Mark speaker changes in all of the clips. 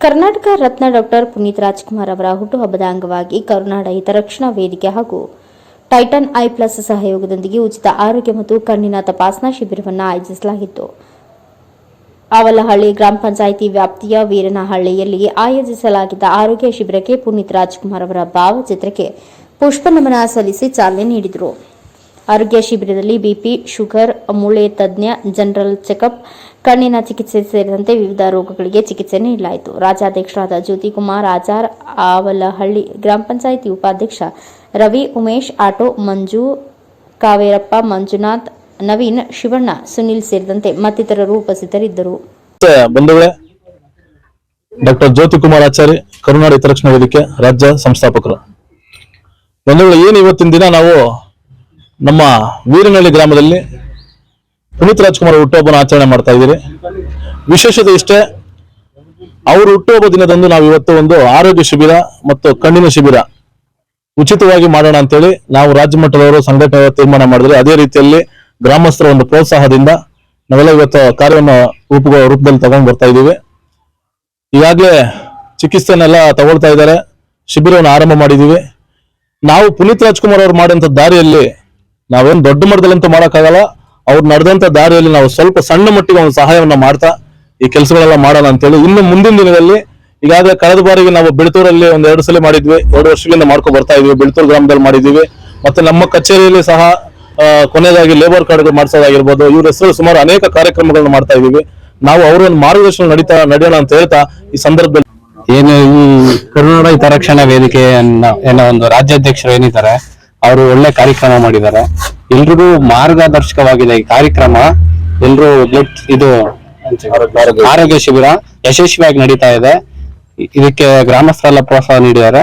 Speaker 1: Karnataka Ratna doctor Puneeth Rajkumar ಅವರ ಹುಟ್ಟುಹಬ್ಬದ ಅಂಗವಾಗಿ ಕರುನಾಡ ಹಿತರಕ್ಷಣಾ ವೇದಿಕೆ ಹಾಗೂ ಟೈಟನ್ ಐ ಪ್ಲಸ್ ಸಹಯೋಗದೊಂದಿಗೆ ಉಚಿತ ಆರೋಗ್ಯ ಮತ್ತು ಕಣ್ಣಿನ ತಪಾಸಣಾ ಶಿಬಿರವನ್ನು ಆಯೋಜಿಸಲಾಗಿತ್ತು. ಅವಲಹಳ್ಳಿ ಗ್ರಾಮ ಪಂಚಾಯಿತಿ ವ್ಯಾಪ್ತಿಯ ವೀರನಹಳ್ಳಿಯಲ್ಲಿ ಆಯೋಜಿಸಲಾಗಿದ್ದ ಆರೋಗ್ಯ ಶಿಬಿರಕ್ಕೆ ಪುನೀತ್ ರಾಜ್ಕುಮಾರ್ ಅವರ ಭಾವಚಿತ್ರಕ್ಕೆ ಪುಷ್ಪನಮನ ಸಲ್ಲಿಸಿ ಚಾಲನೆ ನೀಡಿದರು. ಆರೋಗ್ಯ ಶಿಬಿರದಲ್ಲಿ ಬಿಪಿ, ಶುಗರ್, ಮೂಳೆ ತಜ್ಞ, ಜನರಲ್ ಚೆಕಪ್, ಕಣ್ಣಿನ ಚಿಕಿತ್ಸೆ ಸೇರಿದಂತೆ ವಿವಿಧ ರೋಗಗಳಿಗೆ ಚಿಕಿತ್ಸೆ ನೀಡಲಾಯಿತು. ರಾಜ್ಯಾಧ್ಯಕ್ಷರಾದ ಜ್ಯೋತಿಕುಮಾರ್ ಆಚಾರ್, ಆವಲಹಳ್ಳಿ ಗ್ರಾಮ ಪಂಚಾಯಿತಿ ಉಪಾಧ್ಯಕ್ಷ ರವಿ ಉಮೇಶ್, ಆಟೋ ಮಂಜು, ಕಾವೇರಪ್ಪ, ಮಂಜುನಾಥ್, ನವೀನ್, ಶಿವಣ್ಣ, ಸುನಿಲ್ ಸೇರಿದಂತೆ ಮತ್ತಿತರರು ಉಪಸ್ಥಿತರಿದ್ದರು.
Speaker 2: ಡಾಕ್ಟರ್ ಜ್ಯೋತಿ ಕುಮಾರ್ ಆಚಾರ್ಯ ಕರುನಾಡ ಹಿತರಕ್ಷಣಾ ವೇದಿಕೆ, ರಾಜ್ಯ ಸಂಸ್ಥಾಪಕರು. ಬಂಧುಗಳು, ಏನು ಇವತ್ತಿನ ದಿನ ನಾವು ನಮ್ಮ ವೀರನಹಳ್ಳಿ ಗ್ರಾಮದಲ್ಲಿ ಪುನೀತ್ ರಾಜ್ಕುಮಾರ್ ಹುಟ್ಟುಹಬ್ಬನ ಆಚರಣೆ ಮಾಡ್ತಾ ಇದ್ದೀರಿ. ವಿಶೇಷತೆ ಇಷ್ಟೇ, ಅವರು ಹುಟ್ಟುಹಬ್ಬ ದಿನದಂದು ನಾವು ಇವತ್ತು ಒಂದು ಆರೋಗ್ಯ ಶಿಬಿರ ಮತ್ತು ಕಣ್ಣಿನ ಶಿಬಿರ ಉಚಿತವಾಗಿ ಮಾಡೋಣ ಅಂತೇಳಿ ನಾವು ರಾಜ್ಯ ಮಟ್ಟದವರು ಸಂಘಟನೆ ತೀರ್ಮಾನ ಮಾಡಿದ್ರೆ ಅದೇ ರೀತಿಯಲ್ಲಿ ಗ್ರಾಮಸ್ಥರ ಒಂದು ಪ್ರೋತ್ಸಾಹದಿಂದ ನಾವೆಲ್ಲ ಇವತ್ತು ಕಾರ್ಯವನ್ನು ರೂಪ ರೂಪದಲ್ಲಿ ತಗೊಂಡು ಬರ್ತಾ ಇದ್ದೀವಿ. ಈಗಾಗಲೇ ಚಿಕಿತ್ಸೆನೆಲ್ಲ ತಗೊಳ್ತಾ ಇದ್ದಾರೆ, ಶಿಬಿರವನ್ನು ಆರಂಭ ಮಾಡಿದ್ದೀವಿ. ನಾವು ಪುನೀತ್ ರಾಜ್ಕುಮಾರ್ ಅವರು ಮಾಡಿದಂಥ ದಾರಿಯಲ್ಲಿ ನಾವೇನು ದೊಡ್ಡ ಮಟ್ಟದಲ್ಲಿ ಅಂತ ಮಾಡೋಕ್ಕಾಗಲ್ಲ. ಅವ್ರು ನಡೆದಂತ ದಾರಿಯಲ್ಲಿ ನಾವು ಸ್ವಲ್ಪ ಸಣ್ಣ ಮಟ್ಟಿಗೆ ಒಂದು ಸಹಾಯವನ್ನ ಮಾಡ್ತಾ ಈ ಕೆಲಸಗಳೆಲ್ಲ ಮಾಡೋಣ ಅಂತೇಳಿ ಇನ್ನು ಮುಂದಿನ ದಿನದಲ್ಲಿ ಈಗಾಗಲೇ ಕಳೆದ ಬಾರಿಗೆ ನಾವು ಬಿಳ್ತೂರಲ್ಲಿ ಒಂದ್ ಎರಡು ಸಲ ಮಾಡಿದ್ವಿ. ಎರಡು ವರ್ಷಗಳಿಂದ ಮಾಡ್ಕೊ ಬರ್ತಾ ಇದೀವಿ. ಬೆಳತೂರು ಗ್ರಾಮದಲ್ಲಿ ಮಾಡಿದೀವಿ ಮತ್ತೆ ನಮ್ಮ ಕಚೇರಿಯಲ್ಲಿ ಸಹ ಕೊನೆಯದಾಗಿ ಲೇಬರ್ ಕಾರ್ಡ್ ಮಾಡಿಸೋದಾಗಿರ್ಬೋದು. ಇವ್ರ ಹೆಸರು ಸುಮಾರು ಅನೇಕ ಕಾರ್ಯಕ್ರಮಗಳನ್ನ ಮಾಡ್ತಾ ಇದೀವಿ. ನಾವು ಅವರ ಒಂದು ಮಾರ್ಗದರ್ಶನ ನಡೀತಾ, ನಡೆಯೋಣ ಅಂತ ಹೇಳ್ತಾ ಈ ಸಂದರ್ಭದಲ್ಲಿ
Speaker 3: ಏನು ಈ ಕರುನಾಡ ಹಿತರಕ್ಷಣಾ ವೇದಿಕೆ ಏನೋ ಒಂದು ರಾಜ್ಯಾಧ್ಯಕ್ಷರು ಏನಿದ್ದಾರೆ ಅವರು ಒಳ್ಳೆ ಕಾರ್ಯಕ್ರಮ ಮಾಡಿದ್ದಾರೆ. ಎಲ್ರಿಗೂ ಮಾರ್ಗದರ್ಶಕವಾಗಿದೆ ಈ ಕಾರ್ಯಕ್ರಮ. ಎಲ್ರು ಬ್ಲಡ್ ಇದು ಆರೋಗ್ಯ ಶಿಬಿರ ಯಶಸ್ವಿಯಾಗಿ ನಡೀತಾ ಇದೆ. ಇದಕ್ಕೆ ಗ್ರಾಮಸ್ಥರೆಲ್ಲ ಪ್ರೋತ್ಸಾಹ ನೀಡಿದ್ದಾರೆ.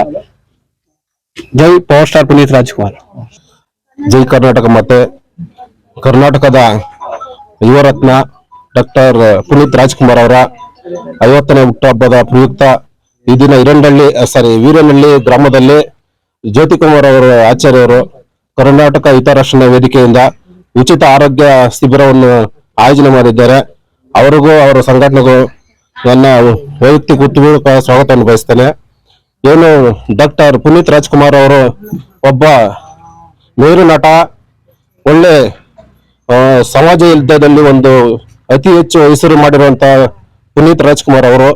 Speaker 3: ಜೈ ಪವರ್ ಸ್ಟಾರ್ ಪುನೀತ್ ರಾಜ್ಕುಮಾರ್.
Speaker 4: ಜೈ ಕರ್ನಾಟಕ ಮತ್ತೆ ಕರ್ನಾಟಕದ ಯುವರತ್ನ ಡಾಕ್ಟರ್ ಪುನೀತ್ ರಾಜ್ಕುಮಾರ್ ಅವರ ಐವತ್ತನೇ ಹುಟ್ಟುಹಬ್ಬದ ಪ್ರಯುಕ್ತ ಈ ದಿನ ಇರಂಡಳ್ಳಿ ಸಾರಿ, ವೀರನಹಳ್ಳಿ ಗ್ರಾಮದಲ್ಲಿ ಜ್ಯೋತಿಕುಮಾರ್ ಅವರು ಆಚಾರ್ಯವರು ಕರ್ನಾಟಕ ಹಿತರಕ್ಷಣಾ ವೇದಿಕೆಯಿಂದ ಉಚಿತ ಆರೋಗ್ಯ ಶಿಬಿರವನ್ನು ಆಯೋಜನೆ ಮಾಡಿದ್ದಾರೆ. ಅವರಿಗೂ ಅವರ ಸಂಘಟನೆಗೂ ನನ್ನ ವೈಯಕ್ತಿಕ ಉತ್ತಮ ಸ್ವಾಗತವನ್ನು ಬಯಸ್ತೇನೆ ಏನು ಡಾಕ್ಟರ್ ಪುನೀತ್ ರಾಜ್ಕುಮಾರ್ ಅವರು ಒಬ್ಬ ಮೇರು ನಟ, ಒಳ್ಳೆ ಸಮಾಜ ಯುದ್ಧದಲ್ಲಿ ಒಂದು ಅತಿ ಹೆಚ್ಚು ಹೆಸರು ಮಾಡಿರುವಂತ ಪುನೀತ್ ರಾಜ್ಕುಮಾರ್ ಅವರು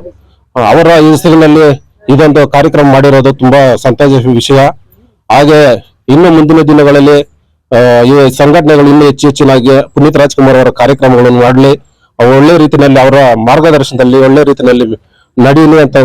Speaker 4: ಅವರ ಹೆಸರಿನಲ್ಲಿ ಇದೊಂದು ಕಾರ್ಯಕ್ರಮ ಮಾಡಿರೋದು ತುಂಬಾ ಸಂತೋಷ ವಿಷಯ. ಹಾಗೆ ಇನ್ನು ಮುಂದಿನ ದಿನಗಳಲ್ಲಿ ಈ ಸಂಘಟನೆಗಳು ಇನ್ನೂ ಹೆಚ್ಚು ಹೆಚ್ಚಿನಾಗಿ ಪುನೀತ್ ರಾಜ್ಕುಮಾರ್ ಅವರ ಕಾರ್ಯಕ್ರಮಗಳನ್ನು ಮಾಡಲಿ ಒಳ್ಳೆ ರೀತಿಯಲ್ಲಿ ಅವರ ಮಾರ್ಗದರ್ಶನದಲ್ಲಿ ಒಳ್ಳೆ ರೀತಿಯಲ್ಲಿ ನಡೀಲಿ ಅಂತ